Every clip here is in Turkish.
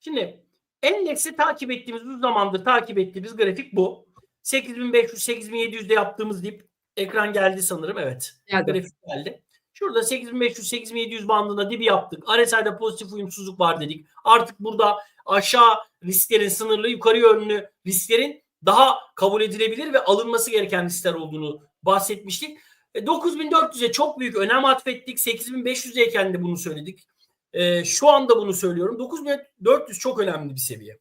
Şimdi endeksi takip ettiğimiz uzun zamandır takip ettiğimiz grafik bu. 8500-8700'de yaptığımız dip ekran geldi sanırım. Evet. Geldi. Grafik geldi. Şurada 8500-8700 bandında dibi yaptık. RSI'de pozitif uyumsuzluk var dedik. Artık burada aşağı risklerin sınırlı, yukarı yönlü risklerin daha kabul edilebilir ve alınması gereken riskler olduğunu bahsetmiştik. E, 9400'e çok büyük önem atfettik. 8500'deyken de bunu söyledik. E, şu anda bunu söylüyorum. 9400 çok önemli bir seviye.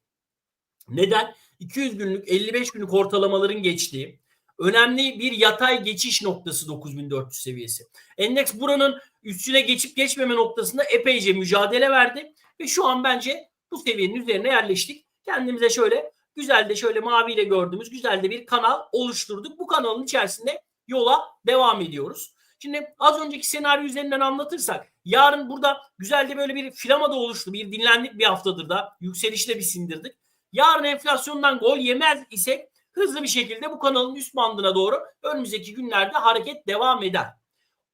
Neden? 200 günlük 55 günlük ortalamaların geçtiği önemli bir yatay geçiş noktası 9400 seviyesi. Endeks buranın üstüne geçip geçmeme noktasında epeyce mücadele verdi ve şu an bence bu seviyenin üzerine yerleştik. Kendimize şöyle güzel de şöyle maviyle gördüğümüz güzel de bir kanal oluşturduk. Bu kanalın içerisinde yola devam ediyoruz. Şimdi az önceki senaryo üzerinden anlatırsak yarın burada güzel de böyle bir flama da oluştu. Bir dinlendik bir haftadır da yükselişte bir sindirdik. Yarın enflasyondan gol yemez isek hızlı bir şekilde bu kanalın üst bandına doğru önümüzdeki günlerde hareket devam eder.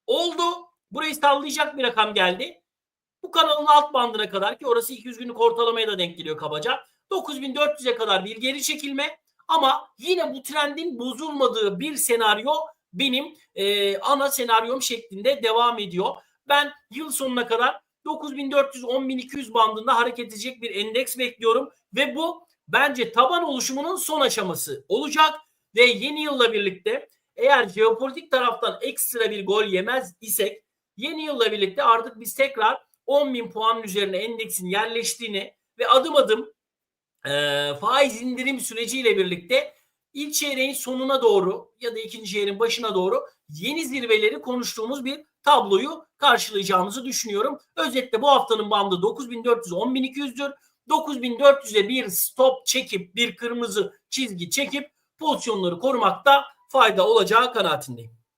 Oldu. Burayı sallayacak bir rakam geldi. Bu kanalın alt bandına kadar ki orası 200 günlük ortalamaya da denk geliyor kabaca. 9400'e kadar bir geri çekilme ama yine bu trendin bozulmadığı bir senaryo benim e, ana senaryom şeklinde devam ediyor. Ben yıl sonuna kadar 9400-10200 bandında hareket edecek bir endeks bekliyorum ve bu bence taban oluşumunun son aşaması olacak ve yeni yılla birlikte eğer jeopolitik taraftan ekstra bir gol yemez isek yeni yılla birlikte artık biz tekrar 10 bin puanın üzerine endeksin yerleştiğini ve adım adım e, faiz indirim süreciyle birlikte ilk çeyreğin sonuna doğru ya da ikinci çeyreğin başına doğru yeni zirveleri konuştuğumuz bir tabloyu karşılayacağımızı düşünüyorum. Özetle bu haftanın bandı 9400-10200'dür. 9400'e bir stop çekip bir kırmızı çizgi çekip pozisyonları korumakta fayda olacağı kanaatindeyim.